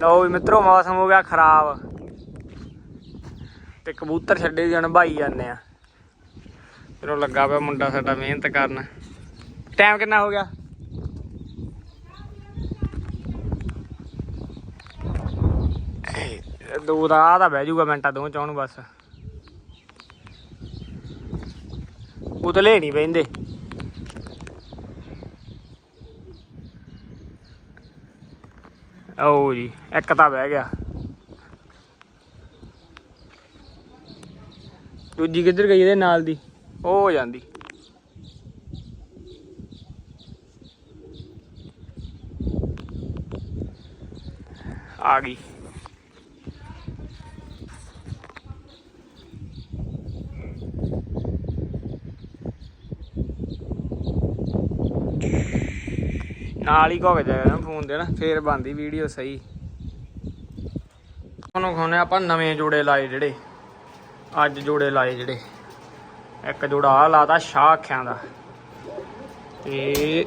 ਲਓ ਵੀ ਮਿੱਤਰੋ, ਮੌਸਮ ਹੋ ਗਿਆ ਖਰਾਬ। ਤੇ ਕਬੂਤਰ ਛੱਡੇ ਦੀ ਭਾਈ ਜਾਂਦੇ ਆ। ਚਲੋ ਲੱਗਾ ਪਿਆ ਮੁੰਡਾ ਸਾਡਾ ਮਿਹਨਤ ਕਰਨ। ਟਾਈਮ ਕਿੰਨਾ ਹੋ ਗਿਆ? ਦੋ ਦਾ ਆ ਤਾਂ ਬਹਿ ਜਾਊਗਾ ਮਿੰਟਾਂ ਦੋ ਚੌਂ ਨੂੰ ਬਸ। ਉਤਲੇ ਨਹੀਂ ਬਹਿੰਦੇ ਓ ਜੀ, ਇੱਕ ਤਾਂ ਬਹਿ ਗਿਆ। ਦੂਜੀ ਕਿੱਧਰ ਗਈ ਇਹਦੇ ਨਾਲ ਦੀ? ਉਹ ਹੋ ਜਾਂਦੀ। ਆ ਗਈ। ਨਾਲ ਹੀ ਘੁੱਗ ਜਾਏਗਾ ਫੋਨ ਦੇ ਨਾ ਫੇਰ ਬੰਦੀ ਵੀਡੀਓ ਸਹੀ। ਤੁਹਾਨੂੰ ਖਾਣੇ ਆਪਾਂ ਨਵੇਂ ਜੋੜੇ ਲਾਏ ਜਿਹੜੇ, ਅੱਜ ਜੋੜੇ ਲਾਏ ਜਿਹੜੇ। ਇੱਕ ਜੋੜਾ ਆ ਲਾਤਾ ਸ਼ਾਹ ਅੱਖਾਂ ਦਾ। ਤੇ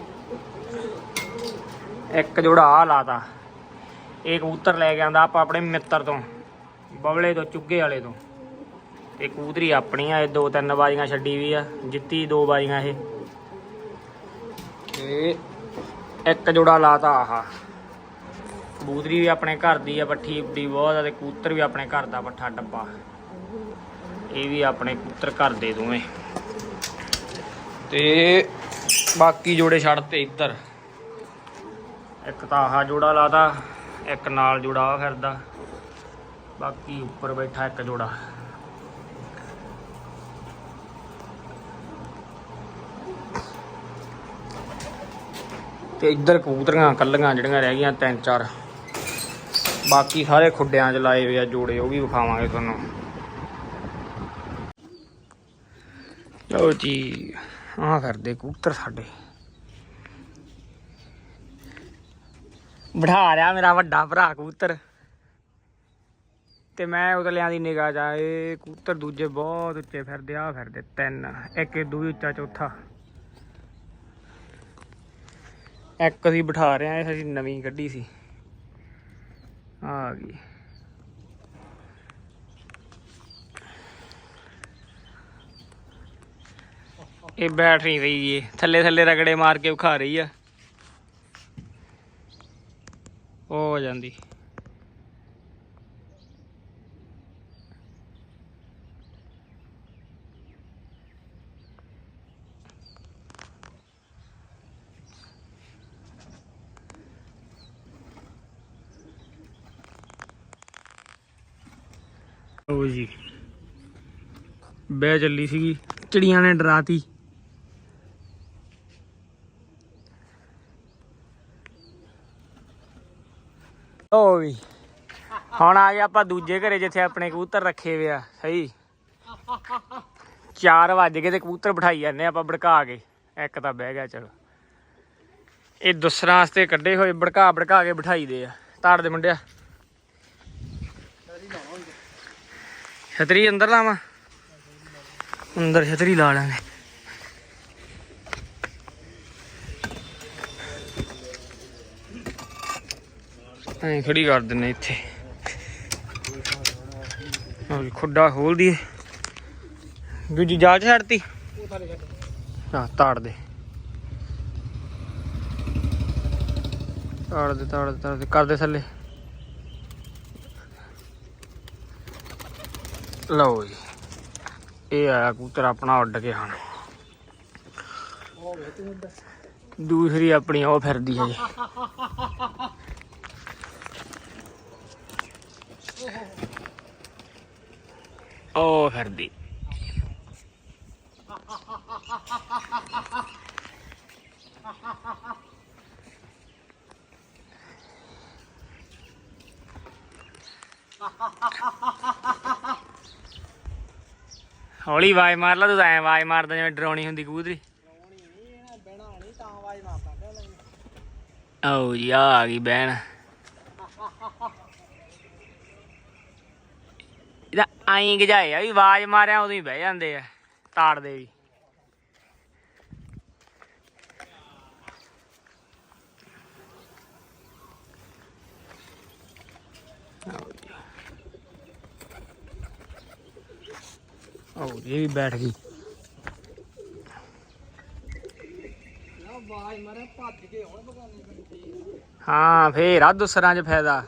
ਇੱਕ ਜੋੜਾ ਆ ਲਾਤਾ। ਇਹ ਕਬੂਤਰ ਲੈ ਕੇ ਆਂਦਾ ਆਪਾਂ ਆਪਣੇ ਮਿੱਤਰ ਤੋਂ ਬਵਲੇ ਤੋਂ, ਚੁੱਗੇ ਵਾਲੇ ਤੋਂ। ਤੇ ਕਬੂਤਰੀ ਆਪਣੀ ਆ, ਇਹ ਦੋ ਤਿੰਨ ਬਾਜ਼ੀਆਂ ਛੱਡੀ ਵੀ ਆ, ਜਿੱਤੀ ਦੋ ਬਾਜ਼ੀਆਂ ਇਹ। ਤੇ ਇੱਕ ਜੋੜਾ ਲਾਤਾ ਆਹ। ਕਬੂਤਰੀ ਵੀ ਆਪਣੇ ਘਰ ਦੀ ਆ, ਪੱਠੀ ਦੀ ਬਹੁਤ ਆ ਤੇ ਕਬੂਤਰ ਵੀ ਆਪਣੇ ਘਰ ਦਾ ਪੱਠਾ ਡੱਬਾ। ਇਹ ਵੀ ਆਪਣੇ ਕਬੂਤਰ ਘਰ ਦੇ ਦੋਵੇਂ। ਤੇ ਬਾਕੀ ਜੋੜੇ ਛੱਡਤੇ ਇੱਧਰ। ਇੱਕ ਤਾਂ ਆਹ ਜੋੜਾ ਲਾਤਾ, ਇੱਕ ਨਾਲ ਜੋੜਾ ਫਿਰਦਾ। ਬਾਕੀ ਉੱਪਰ ਬੈਠਾ ਇੱਕ ਜੋੜਾ। ਤੇ ਇੱਧਰ ਕਬੂਤਰੀਆਂ ਕੱਲੀਆਂ ਜਿਹੜੀਆਂ ਰਹਿ ਗਈਆਂ ਤਿੰਨ ਚਾਰ। ਬਾਕੀ ਸਾਰੇ ਖੁੱਡਿਆਂ 'ਚ ਲਾਏ ਹੋਏ ਆ ਜੋੜੇ, ਉਹ ਵੀ ਵਿਖਾਵਾਂਗੇ ਤੁਹਾਨੂੰ। ਲਓ ਜੀ, ਆਹ ਕਰਦੇ ਕਬੂਤਰ ਸਾਡੇ। ਬਿਠਾ ਰਿਆ ਮੇਰਾ ਵੱਡਾ ਭਰਾ ਕਬੂਤਰ। ਤੇ ਮੈਂ ਉਤਲਿਆਂ ਦੀ ਨਿਗਾਹ ਜਾਏ ਇਹ ਕਬੂਤਰ ਦੂਜੇ ਬਹੁਤ ਉੱਚੇ ਫਿਰਦੇ ਆ ਫਿਰਦੇ ਤਿੰਨ, ਇੱਕ ਇਹ ਦੂਈ ਉੱਚਾ ਚੌਥਾ। ਇੱਕ ਅਸੀਂ ਬਿਠਾ ਰਹੇ ਆ ਇਹ ਸਾਡੀ ਨਵੀਂ ਕੱਢੀ ਸੀ। ਆ ਗਈ। ਇਹ ਬੈਠ ਨਹੀਂ ਰਹੀ ਜੀ ਇਹ। ਥੱਲੇ ਥੱਲੇ ਰਗੜੇ ਮਾਰ ਕੇ ਵਿਖਾ ਰਹੀ ਆ। ਉਹ ਹੋ ਜਾਂਦੀ। ਉਹ ਜੀ। ਬਹਿ ਚੱਲੀ ਸੀਗੀ। ਚਿੜੀਆਂ ਨੇ ਡਰਾਤੀ। ਓ ਵੀ। ਹੁਣ ਆ ਗਏ ਆਪਾਂ ਦੂਜੇ ਘਰੇ, ਜਿੱਥੇ ਆਪਣੇ ਕਬੂਤਰ ਰੱਖੇ ਵੇ ਆ। ਸਹੀ। 4 ਵਜ ਗਏ ਤੇ ਕਬੂਤਰ ਬਿਠਾਈ ਜਾਂਦੇ ਆਪਾਂ ਭੜਕਾ ਕੇ। ਇੱਕ ਤਾਂ ਬਹਿ ਗਿਆ, ਚਲੋ। ਇਹ ਦੂਸਰਾ ਵਾਸਤੇ ਕੱਢੇ ਹੋਏ ਭੜਕਾ ਭੜਕਾ ਕੇ ਬਿਠਾਈ ਦੇ ਆ। ਤਾੜ ਦੇ ਮੁੰਡਿਆ। ਛਤਰੀ ਅੰਦਰ ਲਾਵਾਂ? ਅੰਦਰ ਛਤਰੀ ਲਾ ਲਾਂਗੇ। ਐਂ ਖੜੀ ਕਰ ਦਿੰਨੇ ਇੱਥੇ। ਹਾਂ ਖੁੱਡਾ ਖੋਲ ਦਈਏ। ਦੂਜੀ ਜਾਚ ਚ ਛੱਡਤੀ? ਹਾਂ ਤਾੜ ਦੇ। ਤਾੜ ਦੇ ਤਾੜ ਦੇ ਤਾੜ ਦੇ। ਕਰ ਦੇ ਥੱਲੇ। ਲਓ ਜੀ। ਇਹ ਆਇਆ ਕਬੂਤਰ ਆਪਣਾ ਉੱਡ ਕੇ ਹੁਣ। ਦੂਸਰੀ ਆਪਣੀ, ਉਹ ਫਿਰਦੀ ਹੈ ਜੀ। ਉਹ ਫਿਰਦੀ। ਹੌਲੀ ਆਵਾਜ਼ ਮਾਰ ਲਾ, ਤੂੰ ਐ ਆਵਾਜ਼ ਮਾਰਦਾ ਜਿਵੇਂ ਡਰਾਉਣੀ ਹੁੰਦੀ ਕਬੂਤਰੀ। ਆਓ ਜੀ, ਆ ਆ ਗਈ ਬਹਿਣ। ਇਹਦਾ ਆਈ ਗਜਾਏ ਆ ਵੀ ਆਵਾਜ਼ ਮਾਰਿਆ ਉਦੋਂ ਹੀ ਬਹਿ ਜਾਂਦੇ ਆ, ਤਾੜਦੇ ਵੀ। ਇਹ ਵੀ ਬੈਠ ਗਈ। ਹਾਂ, ਫੇਰ ਆ ਦੂਸਰਾਂ 'ਚ ਫਾਇਦਾ।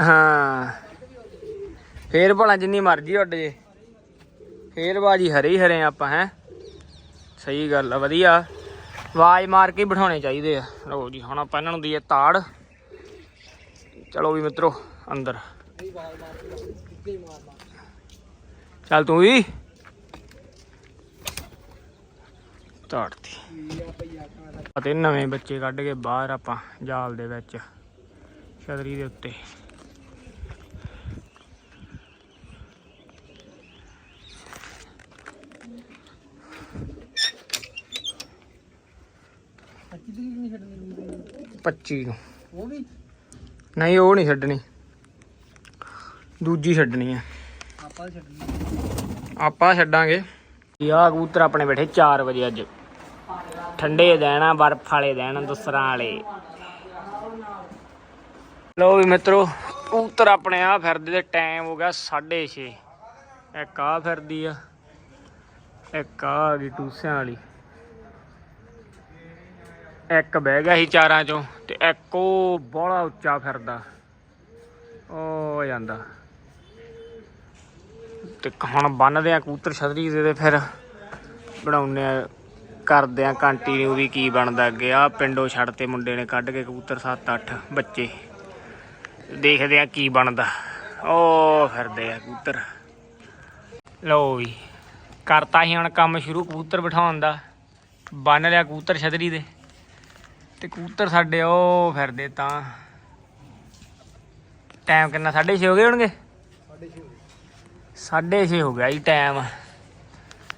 ਹਾਂ। ਫੇਰ ਭਲਾ ਜਿੰਨੀ ਮਰਜ਼ੀ ਉੱਡ ਜੇ। ਫੇਰ ਬਾਜੀ ਹਰੇ ਹਰੇ ਆਪਾਂ, ਹੈ। ਸਹੀ ਗੱਲ ਆ, ਵਧੀਆ। ਆਵਾਜ਼ ਮਾਰ ਕੇ ਬਿਠਾਉਣੇ ਚਾਹੀਦੇ ਆ। ਲਓ ਜੀ, ਹੁਣ ਆਪਾਂ ਇਹਨਾਂ ਨੂੰ ਦਈਏ ਤਾੜ। ਚਲੋ ਵੀ ਮਿੱਤਰੋ, ਅੰਦਰ। ਆਵਾਜ਼ ਮਾਰ ਮਾਰਨਾ ਚੱਲ ਤੂੰ ਵੀ। ਤਾੜਤੀ। ਅਤੇ ਨਵੇਂ ਬੱਚੇ ਕੱਢ ਕੇ ਬਾਹਰ ਆਪਾਂ ਜਾਲ ਦੇ ਵਿੱਚ ਛਤਰੀ ਦੇ ਉੱਤੇ। ਪੱਚੀ ਤਰੀਕ ਨਹੀਂ ਛੱਡਣੀ 25 ਨੂੰ। ਉਹ ਵੀ? ਨਹੀਂ ਉਹ ਨਹੀਂ ਛੱਡਣੀ। ਦੂਜੀ ਛੱਡਣੀ ਆ। ਆਪਾਂ ਛੱਡਣੀ ਆਪਾਂ ਛੱਡਾਂਗੇ। ਯਾ ਕਬੂਤਰ ਆਪਣੇ ਬੈਠੇ 4 ਵਜੇ ਅੱਜ। ਠੰਡੇ ਦੇਣ ਬਰਫ ਵਾਲੇ ਦੇਣ ਦੂਸਰਾਂ ਵਾਲੇ। ਲੋ ਵੀ ਮਿੱਤਰੋ ਕਬੂਤਰ ਆਪਣੇ ਆ ਫਿਰਦੇ ਤੇ ਟਾਈਮ ਹੋ ਗਿਆ 6:30 ਇੱਕ ਆ ਫਿਰਦੀ ਆ ਇੱਕ ਆ ਆ ਗਈ ਟੂਸਿਆਂ ਵਾਲੀ। ਇੱਕ ਬਹਿ ਗਿਆ ਸੀ ਚਾਰਾਂ ਚੋਂ ਤੇ ਇੱਕ ਉਹ ਬੋਲਾ ਉੱਚਾ ਫਿਰਦਾ। ਉਹ ਜਾਂਦਾ। ਤੇ ਹੁਣ ਬੰਨਦੇ ਆ ਕਬੂਤਰ ਛਤਰੀ ਦੇ ਤੇ ਫਿਰ ਬਣਾਉਨੇ ਆ, ਕਰਦੇ ਆ ਕੰਟੀਨਿਊ ਵੀ ਕੀ ਬਣਦਾ ਅੱਗੇ। ਆ ਪਿੰਡੋਂ ਛੱਡ ਤੇ ਮੁੰਡੇ ਨੇ ਕੱਢ ਕੇ ਕਬੂਤਰ 7-8 ਬੱਚੇ। ਦੇਖਦੇ ਆ ਕੀ ਬਣਦਾ। ਉਹ ਫਿਰਦੇ ਆ ਕਬੂਤਰ। ਲਓ ਵੀ, ਕਰਤਾ ਹੀ ਹੁਣ ਕੰਮ ਸ਼ੁਰੂ ਕਬੂਤਰ ਬਿਠਾਉਣ ਦਾ। ਬੰਨ ਲਿਆ ਕਬੂਤਰ ਛਤਰੀ ਦੇ। ਤੇ ਕਬੂਤਰ ਸਾਡੇ ਉਹ ਫਿਰਦੇ ਤਾਂ। ਟਾਈਮ ਕਿੰਨਾ? 6:30 ਹੋ ਗਏ ਹੋਣਗੇ? ਸਾਡੇ ਛੇ 6:30 ਹੋ ਗਿਆ ਜੀ ਟਾਈਮ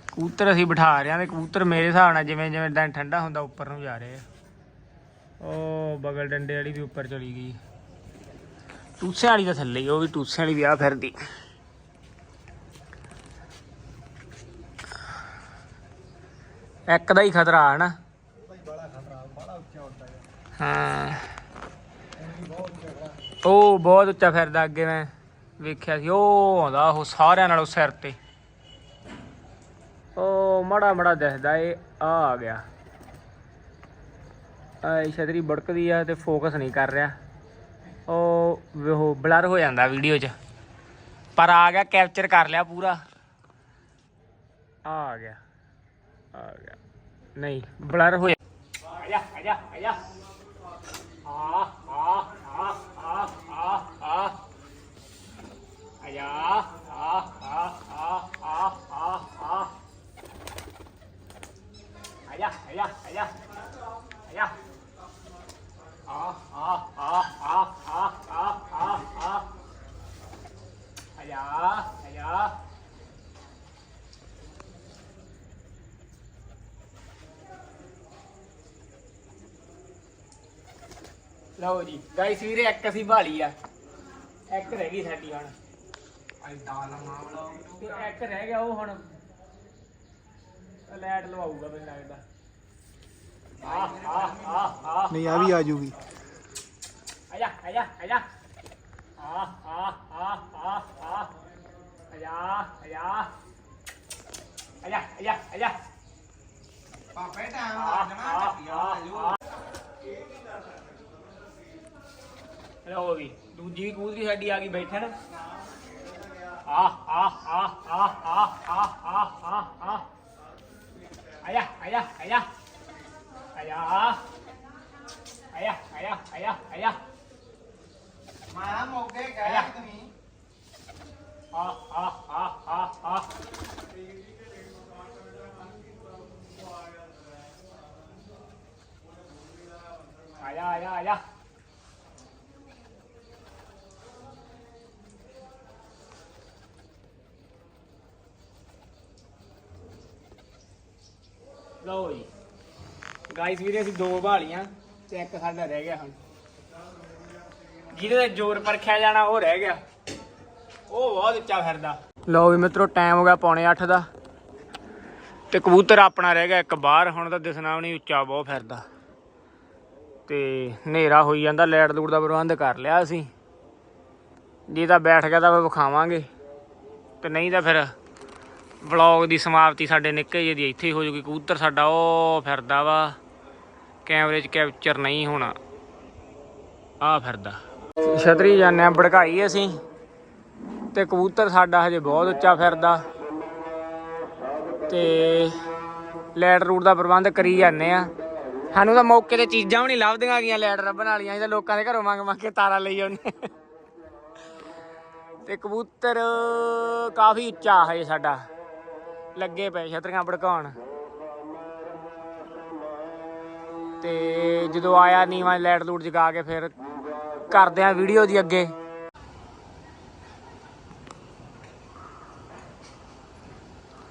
ਕਬੂਤਰ ਅਸੀਂ ਬਿਠਾ ਰਹੇ ਹਾਂ ਤੇ ਕਬੂਤਰ ਮੇਰੇ ਹਿਸਾਬ ਨਾਲ ਜਿਵੇਂ ਜਿਵੇਂ ਦਿਨ ਠੰਡਾ ਹੁੰਦਾ ਉੱਪਰ ਨੂੰ ਜਾ ਰਹੇ ਆ। ਉਹ ਬਗਲ ਡੰਡੇ ਵਾਲੀ ਵੀ ਉੱਪਰ ਚਲੀ ਗਈ। ਟੂਸਿਆਂ ਵਾਲੀ ਤਾਂ ਥੱਲੇ ਉਹ ਵੀ ਟੂਸਿਆਂ ਵਾਲੀ ਵਿਆਹ ਫਿਰਦੀ। ਇੱਕ ਦਾ ਹੀ ਖਤਰਾ ਹੈ ਨਾ। ਹਾਂ। ਉਹ ਬਹੁਤ ਉੱਚਾ ਫਿਰਦਾ ਅੱਗੇ ਮੈਂ। ਵੇਖਿਆ ਸੀ, ਉਹ ਆਉਂਦਾ ਉਹ ਸਾਰਿਆਂ ਨਾਲੋਂ ਸਿਰ ਤੇ। ਉਹ ਮੜਾ ਮੜਾ ਦਿਖਦਾ ਏ ਆ ਆ ਗਿਆ। ਆ ਛਤਰੀ ਬੜਕਦੀ ਆ ਤੇ ਫੋਕਸ ਨਹੀਂ ਕਰ ਰਿਹਾ। ਉਹ ਉਹ ਬਲਰ ਹੋ ਜਾਂਦਾ ਵੀਡੀਓ 'ਚ। ਪਰ ਆ ਗਿਆ ਕੈਪਚਰ ਕਰ ਲਿਆ ਪੂਰਾ। ਆ ਆ ਗਿਆ ਆ ਗਿਆ। ਨਹੀਂ ਬਲਰ ਹੋਇਆ ਆ ਜਾ ਆ ਜਾ ਆ ਜਾ। ਆ ਆ ਆ ਆ ਆ। ya. Ah, ah, ah, ah, ah, ah. Ayah, ayah, ayah. Ayah. Ah, ah, ah, ah, ah, ah, ah, ah. Ayah, ayah. ਲਓ ਜੀ ਗਾਇਸ ਵੀਰੇ ਇੱਕ ਅਸੀਂ ਭਾਲੀ ਆ ਇੱਕ ਰਹਿ ਗਈ ਸਾਡੀ ਐਡਾ ਲੰਮਾ ਤੇ ਇੱਕ ਰਹਿ ਗਿਆ ਉਹ ਹੁਣ। ਲਾਈਟ ਲਵਾਊਗਾ ਮੈਨੂੰ ਲੱਗਦਾ। ਆ ਆ ਆ ਆ ਨਹੀਂ ਆ ਵੀ ਆ ਜੂਗੀ ਆਜਾ ਆਜਾ ਆਜਾ ਆ ਆ ਆ ਆ ਆ ਆਜਾ ਆਜਾ ਆਜਾ ਆਜਾ ਆਜਾ ਪਾਪੇ ਟਾਈਮ ਆ ਆ ਆ ਲਓ ਵੀ ਦੂਜੀ ਕੂਦਰੀ ਸਾਡੀ ਆ ਗਈ ਬੈਠਣ। Allá, allá, allá. Allá. Allá, allá, allá, allá. Más मोगे काय तुम्ही हा हा हा हा हा आया आया ਲਓ ਜੀ। ਗਾਇਸ ਵੀਰੇ, ਅਸੀਂ ਦੋ ਭਾਲੀਆਂ ਤੇ ਇੱਕ ਸਾਡਾ ਰਹਿ ਗਿਆ ਹੁਣ। ਜਿਹਦੇ ਤੇ ਜ਼ੋਰ ਪਰਖਿਆ ਜਾਣਾ, ਉਹ ਰਹਿ ਗਿਆ। ਉਹ ਬਹੁਤ ਉੱਚਾ ਫਿਰਦਾ। ਲਓ ਵੀ ਮਿੱਤਰੋ ਟਾਈਮ ਹੋ ਗਿਆ ਪੌਣੇ 8 ਦਾ। ਤੇ ਕਬੂਤਰ ਆਪਣਾ ਰਹਿ ਗਿਆ ਇੱਕ ਬਾਹਰ, ਹੁਣ ਤਾਂ ਦਿਸਣਾ ਵੀ ਨਹੀਂ, ਉੱਚਾ ਬਹੁਤ ਫਿਰਦਾ। ਤੇ ਹਨੇਰਾ ਹੋਈ ਜਾਂਦਾ ਲੈਟ ਲੂਟ ਦਾ ਪ੍ਰਬੰਧ ਕਰ ਲਿਆ ਅਸੀਂ। ਜੇ ਤਾਂ ਬੈਠ ਗਿਆ ਤਾਂ ਵਿਖਾਵਾਂਗੇ। ਤੇ ਨਹੀਂ ਤਾਂ ਫਿਰ ਵਲੌਗ ਦੀ ਸਮਾਪਤੀ ਸਾਡੇ ਨਿੱਕੇ ਜਿਹੇ ਦੀ ਇੱਥੇ ਹੀ ਹੋ ਜੂਗੀ। ਕਬੂਤਰ ਸਾਡਾ ਉਹ ਫਿਰਦਾ ਵਾ। ਕੈਮਰੇ 'ਚ ਕੈਪਚਰ ਨਹੀਂ ਹੋਣਾ। ਆ ਫਿਰਦਾ। ਛਤਰੀ ਜਾਂਦੇ ਆ, ਭੜਕਾਈ ਅਸੀਂ। ਤੇ ਕਬੂਤਰ ਸਾਡਾ ਹਜੇ ਬਹੁਤ ਉੱਚਾ ਫਿਰਦਾ। ਤੇ ਲੈਟ ਰੂਟ ਦਾ ਪ੍ਰਬੰਧ ਕਰੀ ਜਾਂਦੇ ਆ। ਸਾਨੂੰ ਤਾਂ ਮੌਕੇ ਤੇ ਚੀਜ਼ਾਂ ਵੀ ਨਹੀਂ ਲੱਭਦੀਆਂ ਗਈਆਂ ਲੈਟ ਰੱਬਣ ਵਾਲੀਆਂ। ਅਸੀਂ ਤਾਂ ਲੋਕਾਂ ਦੇ ਘਰੋਂ ਮੰਗ ਮੰਗ ਕੇ ਤਾਰਾ ਲਈ ਆਉਂਦੇ ਤੇ ਕਬੂਤਰ ਕਾਫੀ ਉੱਚਾ ਹੈ ਸਾਡਾ। ਲੱਗੇ ਪਏ ਛਤਰੀਆਂ ਭੜਕਾਉਣ। ਤੇ ਜਦੋਂ ਆਇਆ ਨੀਵਾਂ ਲੈਟ ਲੂਟ ਜਗਾ ਕੇ ਫਿਰ ਕਰਦੇ ਆ ਵੀਡੀਓ ਦੀ ਅੱਗੇ।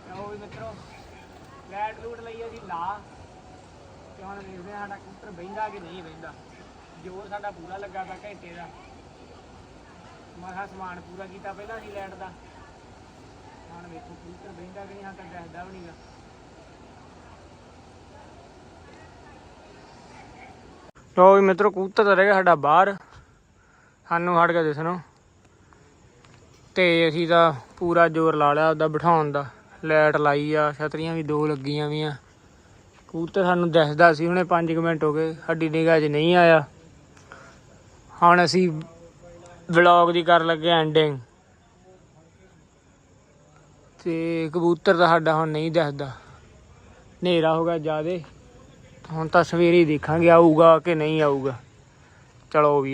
ਲਓ ਵੀ ਮਿੱਤਰੋ ਲੈਟ ਲੂਟ ਲਈ ਅਸੀਂ ਲਾ। ਤੇ ਹੁਣ ਦੇਖਦੇ ਆ ਸਾਡਾ ਕਬੂਤਰ ਬਹਿੰਦਾ ਕਿ ਨਹੀਂ ਬਹਿੰਦਾ। ਜੋਰ ਸਾਡਾ ਪੂਰਾ ਲੱਗਾ ਪਿਆ ਘੰਟੇ ਦਾ। ਮਹਾ ਸਮਾਨ ਪੂਰਾ ਕੀਤਾ ਪਹਿਲਾਂ ਸੀ ਲੈਟ ਦਾ। ਹੁਣ ਵੇਖੋ ਕਬੂਤਰ ਬਹਿੰਦਾ ਕਿ ਨਹੀਂ, ਹਾਂ ਤਾਂ ਦੱਸਦਾ ਵੀ ਨਹੀਂਗਾ ਲੋ ਵੀ ਮਿੱਤਰੋ, ਕਬੂਤਰ ਤਾਂ ਰਹਿ ਗਿਆ ਸਾਡਾ ਬਾਹਰ। ਸਾਨੂੰ ਹਟ ਗਿਆ ਦਿਸਣੋਂ। ਤੇ ਅਸੀਂ ਤਾਂ ਪੂਰਾ ਜ਼ੋਰ ਲਾ ਲਿਆ ਉਹਦਾ ਬਿਠਾਉਣ ਦਾ। ਲਾਈਟ ਲਾਈ ਆ, ਛਤਰੀਆਂ ਵੀ ਦੋ ਲੱਗੀਆਂ ਵੀਆਂ। ਕਬੂਤਰ ਸਾਨੂੰ ਦਿਸਦਾ ਸੀ, ਹੁਣੇ 5 ਮਿੰਟ ਹੋ ਗਏ, ਸਾਡੀ ਨਿਗਾਹ 'ਚ ਨਹੀਂ ਆਇਆ। ਹੁਣ ਅਸੀਂ ਵਲੌਗ ਦੀ ਕਰਨ ਲੱਗੇ ਐਂਡਿੰਗ ਤੇ ਕਬੂਤਰ ਤਾਂ ਸਾਡਾ ਹੁਣ ਨਹੀਂ ਦਿਸਦਾ। ਹਨੇਰਾ ਹੋ ਗਿਆ ਜ਼ਿਆਦੇ। ਹੁਣ ਤਾਂ ਸਵੇਰੇ ਹੀ ਦੇਖਾਂਗੇ ਆਊਗਾ ਕਿ ਨਹੀਂ ਆਊਗਾ। ਚਲੋ ਵੀ